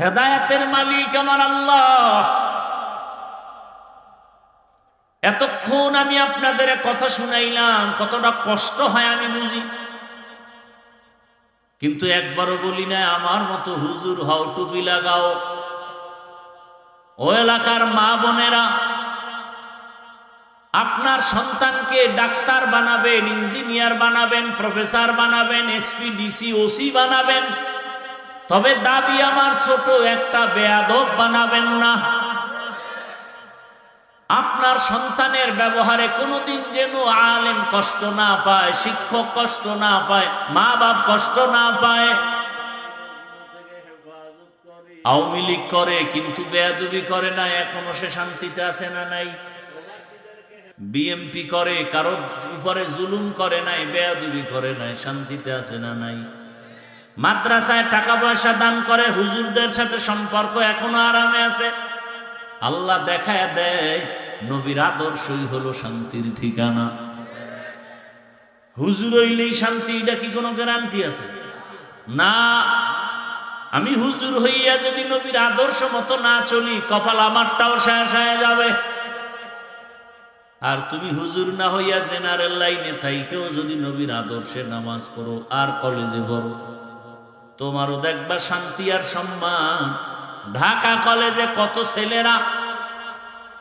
হেদায়াতের মালিক আমার আল্লাহ। এতক্ষণ আমি আপনাদের কথা শুনাইলাম, কতটা কষ্ট হয় আমি বুঝি। কিন্তু একবারও বলি না, আমার মতো হুজুর হও, টুপি লাগাও। ও এলাকার মা বোনেরা, আপনার সন্তানকে ডাক্তার বানাবেন, ইঞ্জিনিয়ার বানাবেন, প্রফেসর বানাবেন, এসপি, ডিসি, ওসি বানাবেন। তবে দাবি আমার ছোট, একটা বেয়াদব বানাবেন না। আপনার সন্তানের ব্যবহারে কোনোদিন যেন আলেম কষ্ট না পায়, শিক্ষক কষ্ট না পায় মা বাপ কষ্ট না পায়। আওয়ামী লীগ করে, কিন্তু বেয়াদুবি করে না, এখনও সে শান্তিতে আছে না নাই। বিএমপি করে কারও উপরে জুলুম করে নাই, বেয়াদুবি করে নাই, শান্তিতে আছে না নাই। মাদ্রাসায় টাকা পয়সা দান করে, হুজুরদের সাথে সম্পর্ক এখনও আরামে আছে। আল্লাহ দেখায় দেয়, নবীর আদর্শই হলো শান্তির ঠিকানা। হুজুর হইলেই শান্তি এটা কি কোনো গ্যারান্টি আছে? না, আমি হুজুর হইয়া যদি নবীর আদর্শ মতো না চলি, কপাল আমারটাও সায়া সায়া যাবে। আর তুমি হুজুর না হইয়া জেনারেল লাইনে থাইকেও যদি নবীর আদর্শে নামাজ পড়ো, আর কলেজে পড়ো তোমারও দেখবা শান্তি আর সম্মান। ঢাকা কলেজে কত ছেলেরা?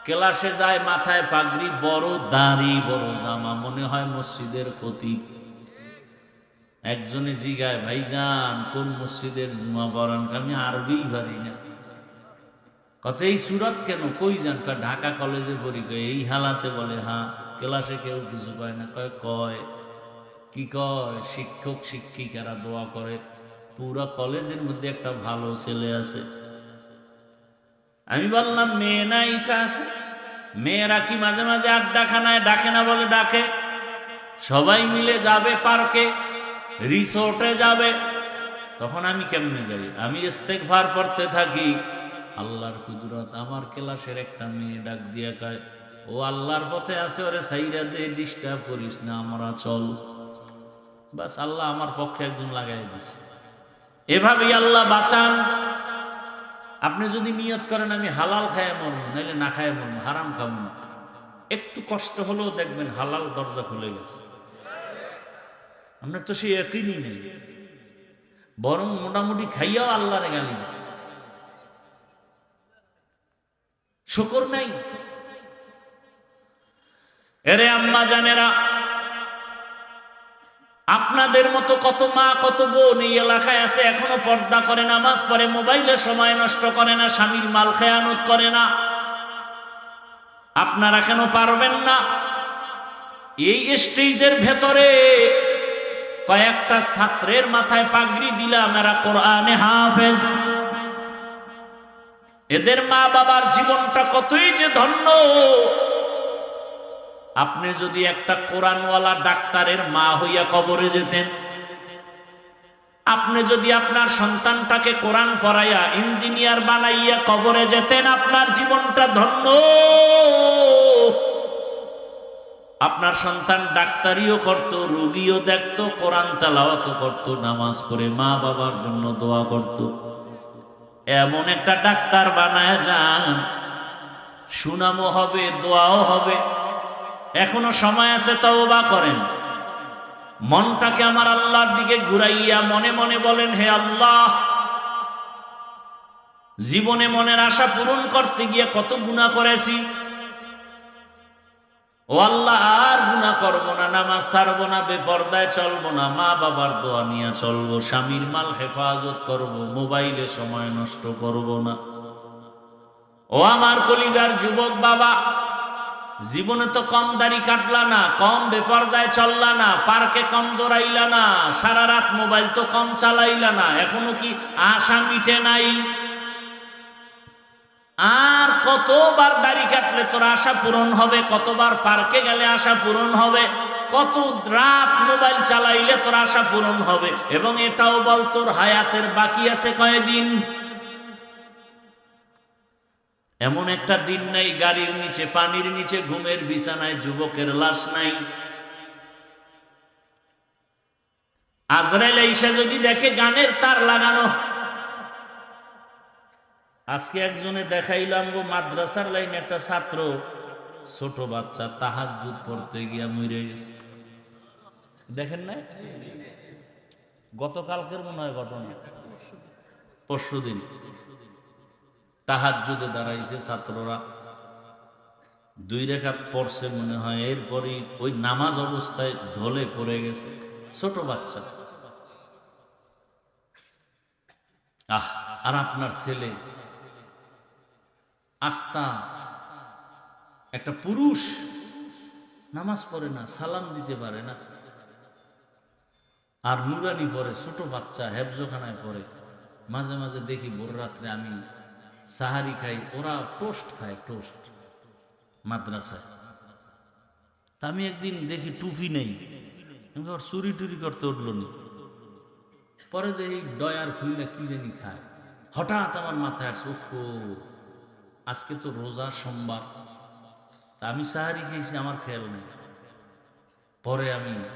ক্লাসে যায়, মাথায় পাগড়ি, বড় দাড়ি, বড় জামা, মনে হয় মসজিদের খতিব একজনে জিগায়, ভাইজান, কোন মসজিদের জুমা পড়ান? আমি আরবি পারি না। কত, এই সুরত কেন? কই যান? কয়, ঢাকা কলেজে পড়ি। কয়, এই হালাতে বলে হ্যাঁ ক্লাসে কেউ কিছু কয় না। কয় কয়? কি কয়? শিক্ষক, শিক্ষিকারা দোয়া করে। পুরো কলেজের মধ্যে একটা ভালো ছেলে আছে। আমি বললাম, মেয়ে নায়িকা আছে? মেয়েরা কি মাঝে মাঝে আড্ডাখানায় ডাকে না বলে ডাকে? সবাই মিলে যাবে পার্কে, রিসোর্টে যাবে। তখন আমি কেমনে যাই? আমি ইস্তেকভার পড়তে থাকি। আল্লাহর কুদরত আমার ক্লাসের একটা মেয়ে ডাক দিয়া কয়, ও আল্লাহর পথে আছে, ওরে সাইরা দে, ডিস্টার্ব করিস না, আমরা চল। বাস আল্লাহ আমার পক্ষে একজন লাগাই দিছে। এভাবেই আল্লাহ বাঁচান। আপনি যদি নিয়ত করেন, আমি হালাল খায় মরবো, নাইলে না খায় মরবো, হারাম খাব না। একটু কষ্ট হলেও দেখবেন হালাল দরজা খুলে গেছে। আপনার তো সেই একই নেই বরং মোটামুটি খাইয়াও আল্লাহরে গালি দেয়। শুকর নাই। এরে আম্মা জানেরা আপনাদের মতো কত মা, কত বোন এই এলাকায় আছে, এখনও পর্দা করে নামাজ পড়ে, মোবাইলে সময় নষ্ট করে না, স্বামীর মাল খেয়ানত করে না। আপনারা কেন পারবেন না? এই স্টেজের ভেতরে কয়েকটা ছাত্রের মাথায় পাগড়ি দিলাম, এরা কোরআনে হাফেজ। এদের মা বাবার জীবনটা কতই যে ধন্য। আপনি যদি একটা কোরআনওয়ালা ডাক্তারের মা হইয়া কবরে যেতেন, আপনি যদি আপনার সন্তানটাকে কোরআন পড়াইয়া, ইঞ্জিনিয়ার বানাইয়া কবরে যেতেন, আপনার জীবনটা ধন্য। আপনার সন্তান ডাক্তারিও করত, রুগীও দেখত, কোরআন তালাওয়াত করত, নামাজ পড়ে মা বাবার জন্য দোয়া করত। এমন একটা ডাক্তার বানায় যান, সুনামও হবে, দোয়াও হবে। এখনও সময় আছে তওবা করেন। মনটাকে আমার আল্লাহর দিকে ঘুরাইয়া মনে মনে বলেন, হে আল্লাহ, জীবনে মনের আশা পূরণ করতে গিয়ে কত গুণা করেছি। ও আল্লাহ, আর গুণা করব না, নামাজ ছাড়বো না, বেপর্দায় চলবো না মা বাবার দোয়া নিয়ে চলবো, স্বামীর মাল হেফাজত করব, মোবাইলে সময় নষ্ট করব না। ও আমার কলিজার যুবক বাবা জীবনে তো কম দাড়ি কাটলা না, কম বেপর্দায় চললা না, পার্কে কম দৌড়াইলা না, সারা রাত মোবাইল তো কম চালাইলা না, এখনও কি আশা মিটে নাই? আর কতবার দাড়ি কাটলে তোর আশা পূরণ হবে? কতবার পার্কে গেলে আশা পূরণ হবে? কত রাত মোবাইল চালাইলে তোর আশা পূরণ হবে? এবং এটাও বল তোর হায়াতের বাকি আছে কয়দিন? এমন একটা দিন নাই, গাড়ির নিচে, পানির নিচে, ঘুমের বিছানায়, যুবকের লাশ নাই। আজরাইল ঈশা যদি দেখে গানের তার লাগানো। আজকে একজনে দেখাইলাম গো, মাদ্রাসার লাইনে একটা ছাত্র, ছোট বাচ্চা তাহাজুদ পড়তে গিয়া মরে গেছে। দেখেন না গতকালকের মনে হয় ঘটনা। পরশু দিন তাহাজুদে দাঁড়াইছে ছাত্ররা। দুই রেখাত পড়ছে মনে হয়, এরপরই ওই নামাজ অবস্থায় ঢলে পড়ে গেছে। ছোট বাচ্চা। আহ, আর আপনার ছেলে? আস্তা একটা পুরুষ। নামাজ পড়ে না, সালাম দিতে পারে না। আর নুরানি পরে, ছোট বাচ্চা, হেফজোখানায় পড়ে। মাঝে মাঝে দেখি ভোর রাত্রে আমি সাহারি খাই ওরা টোস্ট খায়, টোস্ট। মাদ্রাসায়। তা আমি একদিন দেখি টুপি নেই। আবার চুরি টুরি করতে উঠল নি। পরে দেখি ডয়ার খুইলা কি জানি খায়। হঠাৎ আমার মাথায় আসছে ওফো আজকে তো রোজা সোমবার। তা আমি সাহারি খেয়েছি, আমার খেয়াল নেই। পরে আমি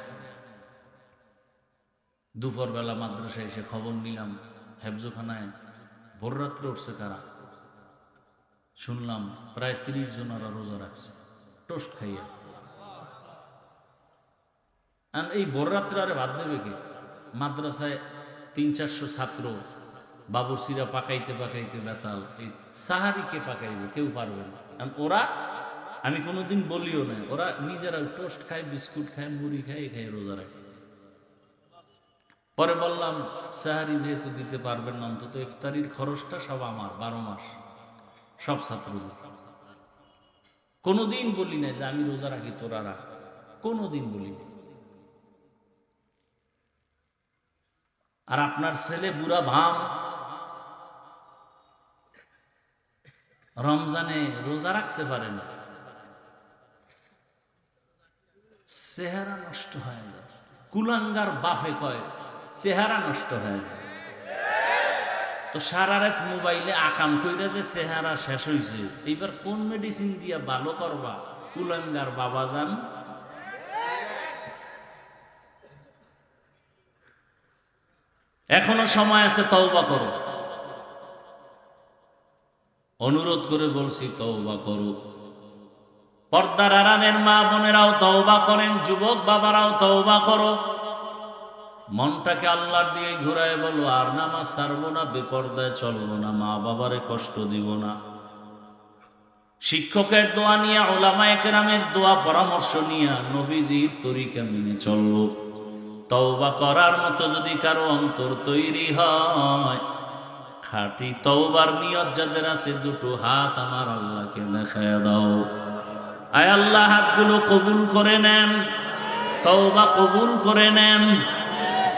দুপুরবেলা মাদ্রাসায় এসে খবর নিলাম, হেফজোখানায় ভোর রাত্রে উঠছে কারা? শুনলাম প্রায় তিরিশ জন ওরা রোজা রাখছে। টোস্ট খাইয়া। আর এই ভোর রাত্রে আরে ভাত দেবে কি? মাদ্রাসায় তিন চারশো ছাত্র বাবুরসিরা পাকাইতে পাকাইতে বেতাল, এই সাহারিকে পাকাইবে? কেউ পারবে না। ওরা, আমি কোনোদিন বলিও না ওরা নিজেরা টোস্ট খায়, বিস্কুট খায়, মুড়ি খায়, এ খায়, রোজা রাখে। পরে বললাম, সাহারি যেহেতু দিতে পারবেন না, অন্তত ইফতারির খরচটা সব আমার, বারো মাস। সব ছাত্র কোনোদিন বলি না যে আমি রোজা রাখি, তোরা রাখ। কোনোদিন বলি না আর আপনার ছেলে বুড়া ভাম রমজানে রোজা রাখতে পারে না। চেহারা নষ্ট হয়ে যায় কুলাঙ্গার বাফে কয়, চেহারা নষ্ট হয়ে যায় তো সারা রাত মোবাইলে আকাম কইরা চেহারা শেষ হইছে। এইবার কোন মেডিসিন দিয়া ভালো করবা? কুলাঙ্গার বাবা যান এখনও সময় আছে, তওবা করো। অনুরোধ করে বলছি, তওবা করো। পর্দার আড়ালের মা বোনেরাও তওবা করেন যুবক বাবারাও তওবা করো। মনটাকে আল্লাহর দিয়ে ঘুরায় বলো, আর নামাজ ছাড়বো না, বেপর্দায় চলবো না, মা বাবারে কষ্ট দিব না। শিক্ষকের দোয়া নিয়ে ওলামা একরামের দোয়া পরামর্শ নিয়ে, নবীজির তরিকা মেনে চলবো। তওবা করার মতো যদি কারও অন্তর তৈরি হয়, খাঁটি তওবার নিয়ত যাদের আছে, দুটো হাত আমার আল্লাহকে দেখায় দাও। আয় আল্লাহ, হাতগুলো কবুল করে নেন, তওবা কবুল করে নেন।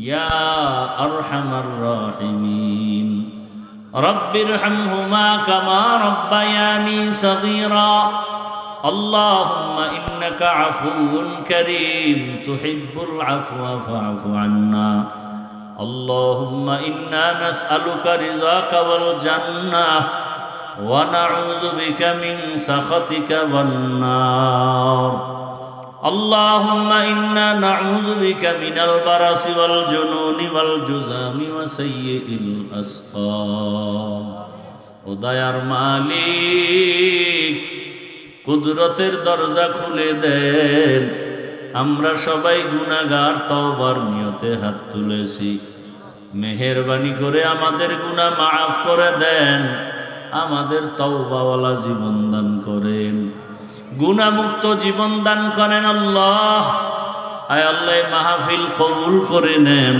يا أرحم الراحمين رب ارحمهما كما ربياني صغيرا اللهم إنك عفو كريم تحب العفو فاعف عنا اللهم إنا نسألك رضاك والجنة ونعوذ بك من سخطك والنار اللهم إنا نعوذ بك من البرص والجنون والجزام وسيء الأسقام উদয়ার মালিক কুদরতের দরজা খুলে দেন আমরা সবাই গুনাগার তওবার নিয়তে হাত তুলেছি মেহেরবানি করে আমাদের গুনাহ মাফ করে দেন আমাদের তওবাওয়ালা জীবন দান করেন গুণামুক্ত জীবন দান করেন আল্লাহ। আয় আল্লাহ মাহফিল কবুল করে নেন।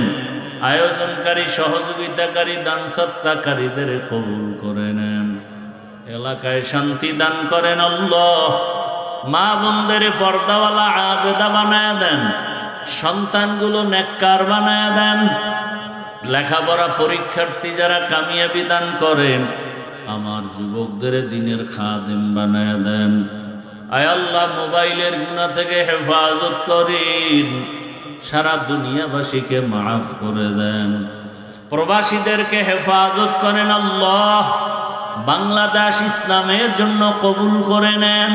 আয়োজনকারী, সহযোগিতাকারী, দান সত্তাকারীদের কবুল করে নেন। এলাকায় শান্তি দান করেন আল্লাহ। মা বোনদের পর্দাওয়ালা আবেদা বানায় দেন। সন্তানগুলো নেককার বানায় দেন। লেখাপড়া পরীক্ষার্থী যারা কামিয়াবি দান করেন, আমার যুবকদের দিনের খাদেম বানায় দেন। আয় আল্লাহ, মোবাইলের গুণা থেকে হেফাজত করেন। সারা দুনিয়াবাসীকে মাফ করে দেন। প্রবাসীদেরকে হেফাজত করেন আল্লাহ। বাংলাদেশ ইসলামের জন্য কবুল করে নেন।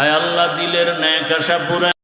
আয় আল্লাহ, দিলের ন্যায় কাশা পুরা